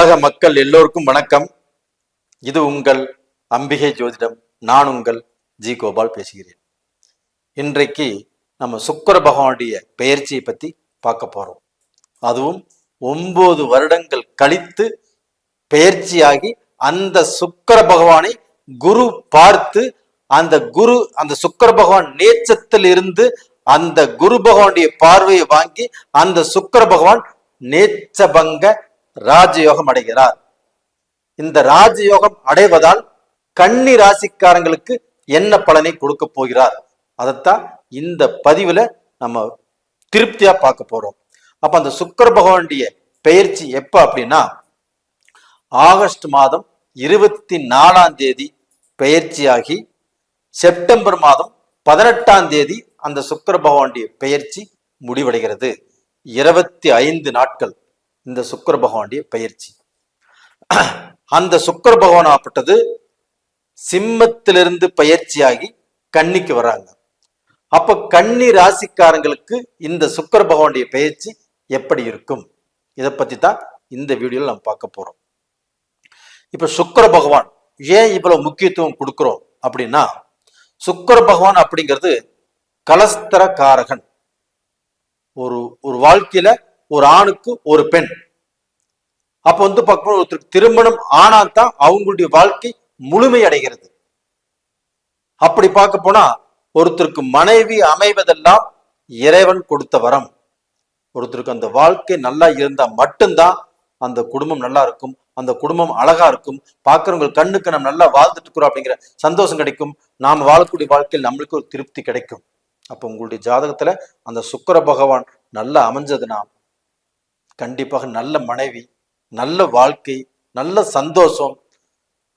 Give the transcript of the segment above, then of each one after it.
உலக மக்கள் எல்லோருக்கும் வணக்கம். இது உங்கள் அம்பிகை ஜோதிடம். நான் உங்கள் ஜி கோபால் பேசுகிறேன். இன்றைக்கு நம்ம சுக்கர பகவானுடைய பெயர்ச்சியை பத்தி பார்க்க போறோம். அதுவும் ஒன்பது வருடங்கள் கழித்து பெயர்ச்சியாகி அந்த சுக்கர பகவானை குரு பார்த்து அந்த குரு அந்த சுக்கர பகவான் நேச்சத்தில் இருந்து அந்த குரு பகவானுடைய பார்வையை வாங்கி அந்த சுக்கர பகவான் நேச்சபங்க ராஜயோகம் அடைகிறார். இந்த ராஜயோகம் அடைவதால் கன்னி ராசிக்காரங்களுக்கு என்ன பலனை கொடுக்க போகிறார்? அதைத்தான் இந்த பதிவுல நம்ம திருப்தியா பார்க்க போறோம். அப்ப அந்த சுக்கர பகவானுடைய பெயர்ச்சி எப்ப அப்படின்னா ஆகஸ்ட் மாதம் இருபத்தி நாலாம் தேதி பெயர்ச்சியாகி செப்டம்பர் மாதம் பதினெட்டாம் தேதி அந்த சுக்கர பகவானுடைய பெயர்ச்சி முடிவடைகிறது. இருபத்தி ஐந்து நாட்கள். இந்த சுக்கர பகவானுடைய பயிற்சி. அந்த சுக்கர பகவான் ஆப்பட்டது சிம்மத்திலிருந்து பயிற்சியாகி கன்னிக்கு வராங்க. அப்ப கன்னி ராசிக்காரங்களுக்கு இந்த சுக்கர பகவானுடைய பயிற்சி எப்படி இருக்கும்? இதை பத்தி தான் இந்த வீடியோல நம்ம பார்க்க போறோம். இப்ப சுக்கர பகவான் ஏன் இவ்வளவு முக்கியத்துவம் கொடுக்குறோம் அப்படின்னா சுக்கர பகவான் அப்படிங்கிறது கலஸ்தர காரகன் ஒரு ஒரு வாழ்க்கையில ஒரு ஆணுக்கு ஒரு பெண். அப்ப வந்து பார்க்கும்போது ஒருத்தருக்கு திருமணம் ஆனால் தான் அவங்களுடைய வாழ்க்கை முழுமை அடைகிறது அப்படி பார்க்க போனா ஒருத்தருக்கு மனைவி அமைவதெல்லாம் இறைவன் கொடுத்த வரம். ஒருத்தருக்கு அந்த வாழ்க்கை நல்லா இருந்தா மட்டும்தான் அந்த குடும்பம் நல்லா இருக்கும் அந்த குடும்பம் அழகா இருக்கும் பார்க்கறவங்க கண்ணுக்கு நம்ம நல்லா வாழ்ந்துட்டு இருக்கிறோம் அப்படிங்கிற சந்தோஷம் கிடைக்கும். நாம் வாழக்கூடிய வாழ்க்கையில் நம்மளுக்கு ஒரு திருப்தி கிடைக்கும். அப்போ உங்களுடைய ஜாதகத்துல அந்த சுக்கர பகவான் நல்லா அமைஞ்சதுன்னா கண்டிப்பாக நல்ல மனைவி நல்ல வாழ்க்கை நல்ல சந்தோஷம்.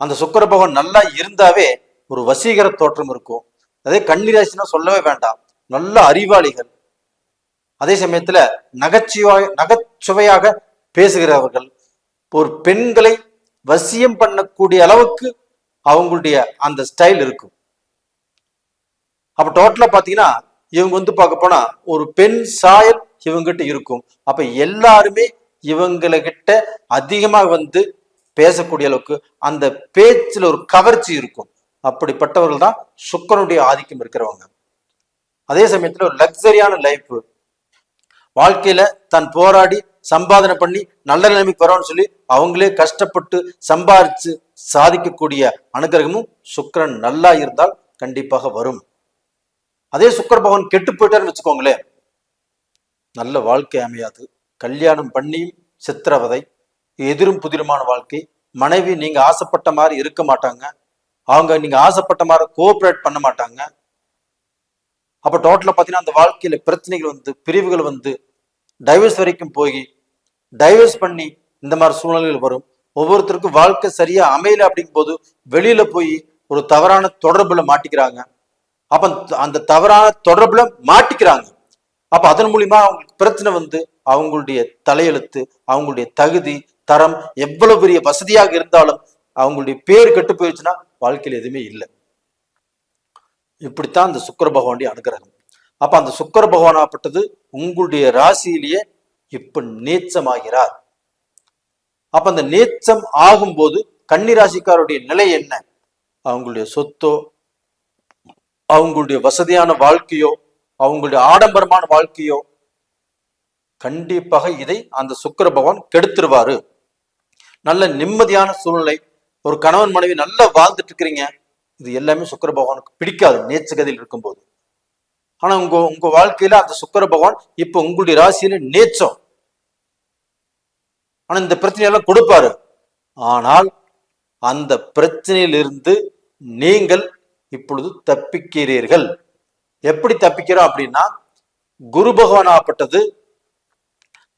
அந்த சுக்கர பகவான் நல்லா இருந்தாவே ஒரு வசீகர தோற்றம் இருக்கும். அதே கன்னிராசினா சொல்லவே வேண்டாம். நல்ல அறிவாளிகள். அதே சமயத்துல நகைச்சுவாய் நகைச்சுவையாக பேசுகிறவர்கள். ஒரு பெண்களை வசியம் பண்ணக்கூடிய அளவுக்கு அவங்களுடைய அந்த ஸ்டைல் இருக்கும். அப்ப டோட்டலா பாத்தீங்கன்னா இவங்க வந்து பார்க்க போனா ஒரு பெண் சாயல் இவங்ககிட்ட இருக்கும். அப்ப எல்லாருமே இவங்ககிட்ட அதிகமா வந்து பேசக்கூடிய அளவுக்கு அந்த பேச்சில் ஒரு கவர்ச்சி இருக்கும். அப்படிப்பட்டவர்கள் தான் சுக்கரனுடைய ஆதிக்கம் இருக்கிறவங்க. அதே சமயத்துல ஒரு லக்ஸரியான லைஃப் வாழ்க்கையில தன் போராடி சம்பாதனை பண்ணி நல்ல நிலைமைக்கு வரோம்னு சொல்லி அவங்களே கஷ்டப்பட்டு சம்பாரிச்சு சாதிக்கக்கூடிய அனுகிரகமும் சுக்கரன் நல்லா இருந்தால் கண்டிப்பாக வரும். அதே சுக்கர பகவான் கெட்டு போயிட்டாருன்னு வச்சுக்கோங்களேன். நல்ல வாழ்க்கை அமையாது. கல்யாணம் பண்ணியும் சித்திரவதை எதிரும் புதிருமான வாழ்க்கை. மனைவி நீங்க ஆசைப்பட்ட மாதிரி இருக்க மாட்டாங்க. அவங்க நீங்க ஆசைப்பட்ட மாதிரி கோஆப்ரேட் பண்ண மாட்டாங்க. அப்ப டோட்டலா பாத்தீங்கன்னா அந்த வாழ்க்கையில பிரச்சனைகள் வந்து பிரிவுகள் வந்து டைவர்ஸ் வரைக்கும் போய் டைவர்ஸ் பண்ணி இந்த மாதிரி சூழ்நிலைகள் வரும். ஒவ்வொருத்தருக்கும் வாழ்க்கை சரியா அமையல அப்படிங்கும் போது வெளியில போய் ஒரு தவறான தொடர்புல மாட்டிக்கிறாங்க. அப்ப அந்த தவறான தொடர்புல மாட்டிக்கிறாங்க. அப்ப அதன் மூலியமா அவங்களுக்கு பிரச்சனை வந்து அவங்களுடைய தலையெழுத்து அவங்களுடைய தகுதி தரம் எவ்வளவு பெரிய வசதியாக இருந்தாலும் அவங்களுடைய பேர் கெட்டு போயிடுச்சுன்னா வாழ்க்கையில எதுவுமே இல்லை. இப்படித்தான் அந்த சுக்கிர பகவானுடைய அனுகிரகம். அப்ப அந்த சுக்கர பகவானாப்பட்டது உங்களுடைய ராசியிலேயே இப்ப நீச்சமாகிறார். அப்ப அந்த நீச்சம் ஆகும்போது கன்னி ராசிக்காருடைய நிலை என்ன? அவங்களுடைய சொத்தோ அவங்களுடைய வசதியான வாழ்க்கையோ அவங்களுடைய ஆடம்பரமான வாழ்க்கையோ கண்டிப்பாக இதை அந்த சுக்கர பகவான் கெடுத்துருவாரு. நல்ல நிம்மதியான சூழ்நிலை ஒரு கணவன் மனைவி நல்லா வாழ்ந்துட்டு இருக்கிறீங்க இது எல்லாமே சுக்கர பகவானுக்கு பிடிக்காது நேச்சகதியில் இருக்கும்போது. ஆனா உங்க உங்க வாழ்க்கையில அந்த சுக்கர பகவான் இப்ப உங்களுடைய ராசியில நேச்சம் ஆனா இந்த பிரச்சனையெல்லாம் கொடுப்பாரு. ஆனால் அந்த பிரச்சனையிலிருந்து நீங்கள் இப்பொழுது தப்பிக்கிறீர்கள். எப்படி தப்பிக்கிறோம் அப்படின்னா குரு பகவானாகப்பட்டது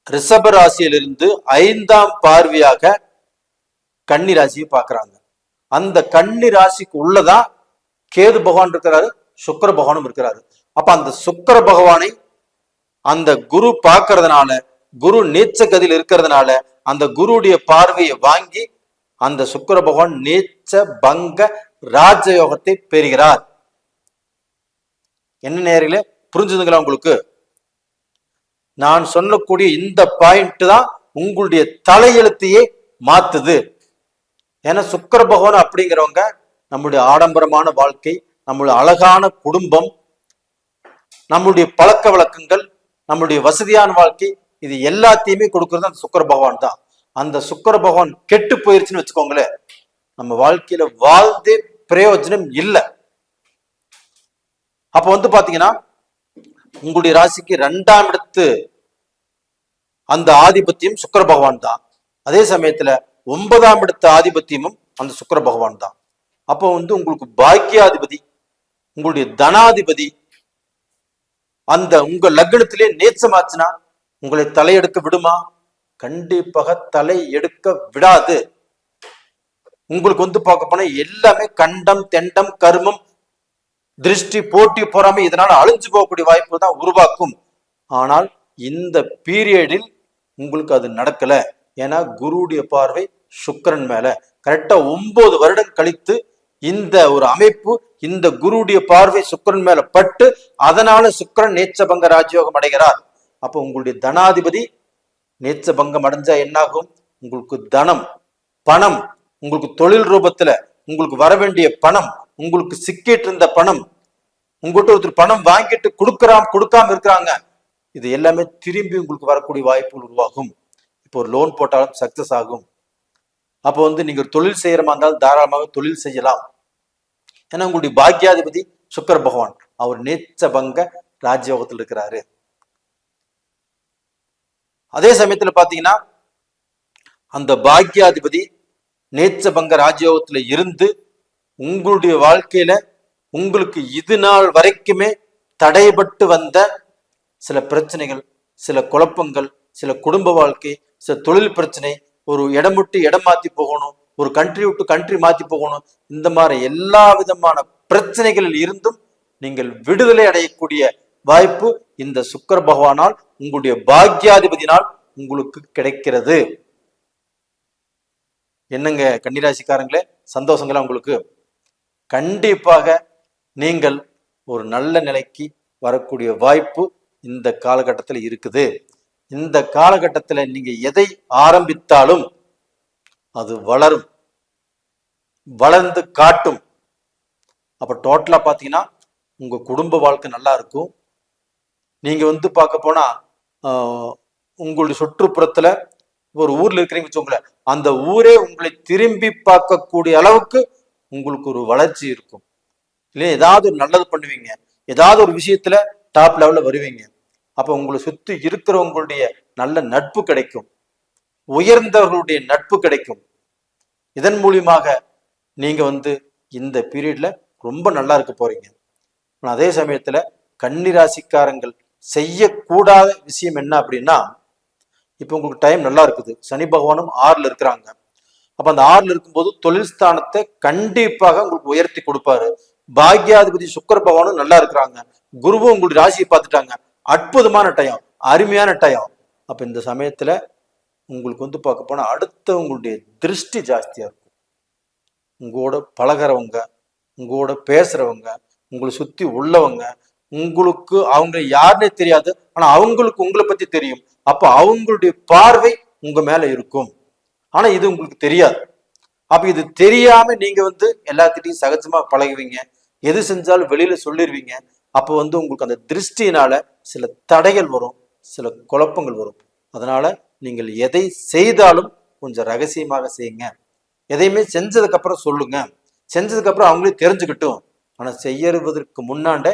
ரிஷப ராசியிலிருந்து ஐந்தாம் பார்வையாக கன்னி ராசியை பார்க்குறாங்க. அந்த கன்னி ராசிக்கு உள்ளதான் கேது பகவான் இருக்கிறாரு சுக்கர பகவானும் இருக்கிறாரு. அப்ப அந்த சுக்கிர பகவானை அந்த குரு பார்க்கறதுனால குரு நீச்ச கதியில் இருக்கிறதுனால அந்த குருடைய பார்வையை வாங்கி அந்த சுக்கர பகவான் நீச்ச பங்க ராஜயோகத்தை பெறுகிறார். என்ன நேரிலே புரிஞ்சுதுங்களா உங்களுக்கு? நான் சொல்லக்கூடிய இந்த பாயிண்ட் தான் உங்களுடைய தலையெழுத்தையே மாத்துது. ஏன்னா சுக்கர பகவான் அப்படிங்கிறவங்க நம்முடைய ஆடம்பரமான வாழ்க்கை நம்மளுடைய அழகான குடும்பம் நம்மளுடைய பழக்க வழக்கங்கள் நம்மளுடைய வசதியான வாழ்க்கை இது எல்லாத்தையுமே கொடுக்கறது அந்த சுக்கர பகவான் தான். அந்த சுக்கர பகவான் கெட்டு போயிருச்சுன்னு வச்சுக்கோங்களேன் நம்ம வாழ்க்கையில வாழ்ந்தே பிரயோஜனம் இல்லை. அப்ப வந்து பாத்தீங்கன்னா உங்களுடைய ராசிக்கு ரெண்டாம் இடத்து அந்த ஆதிபத்தியம் சுக்கர பகவான் தான். அதே சமயத்துல ஒன்பதாம் இடத்து ஆதிபத்தியமும் அந்த சுக்கர பகவான் தான். அப்போ வந்து உங்களுக்கு பாக்கியாதிபதி உங்களுடைய தனாதிபதி அந்த உங்க லக்னத்திலே நேச்சமாச்சுன்னா உங்களை தலையெடுக்க விடுமா? கண்டிப்பாக தலை எடுக்க விடாது. உங்களுக்கு வந்து பார்க்க போனா எல்லாமே கண்டம் தெண்டம் கருமம் திருஷ்டி போட்டி பொறாமை இதனால அழிஞ்சு போகக்கூடிய வாய்ப்பு தான் உருவாக்கும். ஆனால் இந்த பீரியடில் உங்களுக்கு அது நடக்கல. ஏன்னா குருடைய பார்வை சுக்கிரன் மேல. கரெக்டா ஒன்பது வருடம் கழித்து இந்த ஒரு அமைப்பு இந்த குருடைய பார்வை சுக்கிரன் மேல பட்டு அதனால சுக்கிரன் நேச்சபங்க ராஜயோகம் அடைகிறார். அப்போ உங்களுடைய தனாதிபதி நேச்சபங்கம் அடைஞ்சா என்னாகும்? உங்களுக்கு தனம் பணம் உங்களுக்கு தொழில் ரூபத்துல உங்களுக்கு வர வேண்டிய பணம் உங்களுக்கு சிக்கிட்டு இருந்த பணம் உங்ககிட்ட ஒருத்தர் பணம் வாங்கிட்டு கொடுக்குறான் கொடுக்காம இருக்கிறாங்க. இது எல்லாமே திரும்பி உங்களுக்கு வரக்கூடிய வாய்ப்புகள் உருவாகும். இப்போ ஒரு லோன் போட்டாலும் சக்சஸ் ஆகும். அப்போ வந்து நீங்க தொழில் செய்யற மாதிரி இருந்தாலும் தாராளமாக தொழில் செய்யலாம். ஏன்னா உங்களுடைய பாக்கியாதிபதி சுக்கர பகவான் அவர் நேச்ச பங்க ராஜயோகத்தில் இருக்கிறாரு. அதே சமயத்துல பாத்தீங்கன்னா அந்த பாக்கியாதிபதி நேச்ச பங்க ராஜயோகத்துல இருந்து உங்களுடைய வாழ்க்கையில உங்களுக்கு இது நாள் வரைக்குமே தடைபட்டு வந்த சில பிரச்சனைகள் சில குழப்பங்கள் சில குடும்ப வாழ்க்கை சில தொழில் பிரச்சனை ஒரு இடம் விட்டு இடம் மாத்தி போகணும் ஒரு கண்ட்ரி விட்டு கண்ட்ரி மாத்தி போகணும் இந்த மாதிரி எல்லா விதமான பிரச்சனைகளில் இருந்தும் நீங்கள் விடுதலை அடையக்கூடிய வாய்ப்பு இந்த சுக்கர பகவானால் உங்களுடைய பாக்யாதிபதினால் உங்களுக்கு கிடைக்கிறது. என்னங்க கன்னிராசிக்காரங்களே சந்தோஷங்களா உங்களுக்கு? கண்டிப்பாக நீங்கள் ஒரு நல்ல நிலைக்கு வரக்கூடிய வாய்ப்பு இந்த காலகட்டத்தில் இருக்குது. இந்த காலகட்டத்தில் நீங்க எதை ஆரம்பித்தாலும் அது வளரும். வளர்ந்து காட்டும். அப்ப டோட்டலா பார்த்தீங்கன்னா உங்க குடும்ப வாழ்க்கை நல்லா இருக்கும். நீங்க வந்து பார்க்க போனா ஆஹ், உங்களுடைய சுற்றுப்புறத்துல ஒரு ஊர்ல இருக்கிறீங்க வச்சுக்கோங்களேன் அந்த ஊரே உங்களை திரும்பி பார்க்கக்கூடிய அளவுக்கு உங்களுக்கு ஒரு வளர்ச்சி இருக்கும். இல்லையா? ஏதாவது ஒரு நல்லது பண்ணுவீங்க. ஏதாவது ஒரு விஷயத்துல டாப் லெவல்ல வருவீங்க. அப்போ உங்களை சுற்றி இருக்கிறவங்களுடைய நல்ல நட்பு கிடைக்கும். உயர்ந்தவர்களுடைய நட்பு கிடைக்கும். இதன் மூலியமாக நீங்க வந்து இந்த பீரியட்ல ரொம்ப நல்லா இருக்க போறீங்க. அதே சமயத்துல கன்னிராசிக்காரங்கள் செய்யக்கூடாத விஷயம் என்ன அப்படின்னா இப்போ உங்களுக்கு டைம் நல்லா இருக்குது. சனி பகவானும் ஆறுல இருக்கிறாங்க. அப்ப அந்த ஆறுல இருக்கும்போது தொழில் ஸ்தானத்தை கண்டிப்பாக உங்களுக்கு உயர்த்தி கொடுப்பாரு. பாக்யாதிபதி சுக்கர பகவானும் நல்லா இருக்கிறாங்க. குருவும் உங்களுடைய ராசியை பார்த்துட்டாங்க. அற்புதமான டயம் அருமையான டயம். அப்ப இந்த சமயத்துல உங்களுக்கு வந்து பார்க்க போனா அடுத்தவங்களுடைய திருஷ்டி ஜாஸ்தியா இருக்கும். உங்களோட பழகிறவங்க உங்களோட பேசுறவங்க உங்களை சுத்தி உள்ளவங்க உங்களுக்கு அவங்க யாருன்னே தெரியாது. ஆனா அவங்களுக்கு உங்களை பத்தி தெரியும். அப்ப அவங்களுடைய பார்வை உங்க மேல இருக்கும். ஆனா இது உங்களுக்கு தெரியாது. அப்ப இது தெரியாம நீங்க வந்து எல்லாத்திட்டையும் சகஜமா பழகுவீங்க. எது செஞ்சாலும் வெளியில சொல்லிடுவீங்க அப்போ வந்து உங்களுக்கு அந்த திருஷ்டினால சில தடைகள் வரும் சில குழப்பங்கள் வரும். அதனால நீங்கள் எதை செய்தாலும் கொஞ்சம் ரகசியமாக செய்யுங்க. எதையுமே செஞ்சதுக்கு அப்புறம் சொல்லுங்க. செஞ்சதுக்கு அப்புறம் அவங்களே தெரிஞ்சுக்கிட்டும். ஆனா செய்யறதற்கு முன்னாண்ட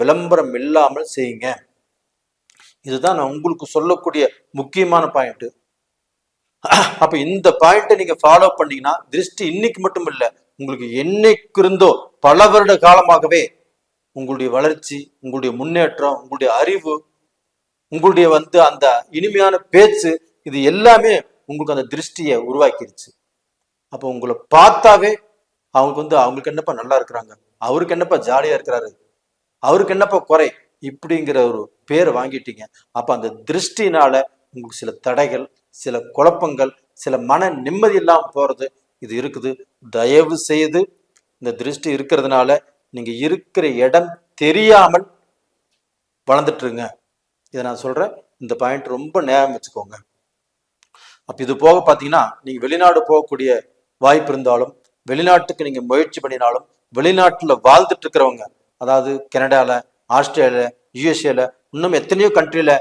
விளம்பரம் இல்லாமல் செய்யுங்க. இதுதான் நான் உங்களுக்கு சொல்லக்கூடிய முக்கியமான பாயிண்ட் அப்ப இந்த பாயிண்ட்டை நீங்க ஃபாலோ பண்ணீங்கன்னா திருஷ்டி இன்னைக்கு மட்டும் இல்ல உங்களுக்கு என்னைக்கு இருந்தோ பல வருட காலமாகவே உங்களுடைய வளர்ச்சி உங்களுடைய முன்னேற்றம் உங்களுடைய அறிவு உங்களுடைய வந்து அந்த இனிமையான பேச்சு இது எல்லாமே உங்களுக்கு அந்த திருஷ்டியை உருவாக்கிருச்சு. அப்போ உங்களை பார்த்தாவே அவங்களுக்கு வந்து அவங்களுக்கு என்னப்பா நல்லா இருக்கிறாங்க? அவருக்கு என்னப்பா ஜாலியா இருக்கிறாரு? அவருக்கு என்னப்பா குறை? இப்படிங்கிற ஒரு பேர் வாங்கிட்டீங்க. அப்ப அந்த திருஷ்டினால உங்களுக்கு சில தடைகள் சில குழப்பங்கள் சில மன நிம்மதி இல்லாமல் போறது இது இருக்குது. தயவு செய்து இந்த திருஷ்டி இருக்கிறதுனால நீங்க இருக்கிற இடம் தெரியாமல் வளர்ந்துட்டுருங்க. இதை நான் சொல்றேன். இந்த பாயிண்ட் ரொம்ப நேரம் வச்சுக்கோங்க. அப்ப இது போக பார்த்தீங்கன்னா நீங்க வெளிநாடு போகக்கூடிய வாய்ப்பு இருந்தாலும் வெளிநாட்டுக்கு நீங்க முயற்சி பண்ணினாலும் வெளிநாட்டுல வாழ்ந்துட்டு இருக்கிறவங்க அதாவது கனடால ஆஸ்திரேலியா யூஎஸ்ஏல இன்னும் எத்தனையோ கண்ட்ரியில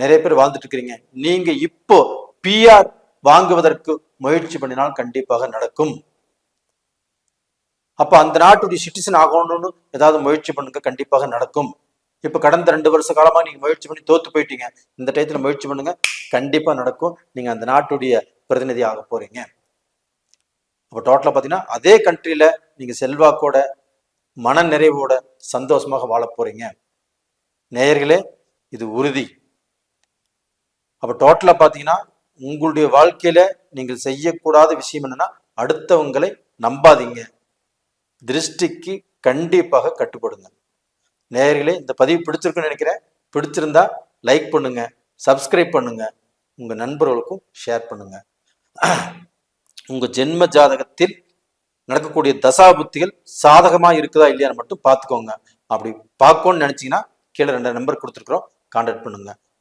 நிறைய பேர் வாழ்ந்துட்டு இருக்கிறீங்க நீங்க இப்போ பிஆர் வாங்குவதற்கு முயற்சி பண்ணினால் கண்டிப்பாக நடக்கும். அப்ப அந்த நாட்டுடைய சிட்டிசன் ஆகணும்னு ஏதாவது முயற்சி பண்ணுங்க கண்டிப்பாக நடக்கும். இப்ப கடந்த ரெண்டு வருஷ காலமா நீங்க முயற்சி பண்ணி தோத்து போயிட்டீங்க. இந்த டயத்துல முயற்சி பண்ணுங்க கண்டிப்பா நடக்கும். நீங்க அந்த நாட்டுடைய பிரதிநிதி ஆக போறீங்க. அப்ப டோட்டலா பாத்தீங்கன்னா அதே கண்ட்ரியில நீங்க செல்வாக்கோட மன நிறைவோட சந்தோஷமாக வாழ போறீங்க. நேயர்களே இது உறுதி. அப்போ டோட்டலாக பார்த்தீங்கன்னா உங்களுடைய வாழ்க்கையில நீங்கள் செய்யக்கூடாத விஷயம் என்னன்னா அடுத்தவங்களை நம்பாதீங்க. திருஷ்டிக்கு கண்டிப்பாக கட்டுப்படுங்க. நேயர்களே இந்த பதிவு பிடிச்சிருக்குன்னு நினைக்கிறேன். பிடிச்சிருந்தா லைக் பண்ணுங்க சப்ஸ்கிரைப் பண்ணுங்க. உங்க நண்பர்களுக்கும் ஷேர் பண்ணுங்க. உங்க ஜென்ம ஜாதகத்தில் நடக்கக்கூடிய தசா புத்திகள் சாதகமா இருக்குதா இல்லையான்னு மட்டும் பார்த்துக்கோங்க. அப்படி பார்க்கணும்னு நினைச்சீங்கன்னா கீழே ரெண்டு நம்பர் கொடுத்துருக்குறோம். கான்டாக்ட் பண்ணுங்க.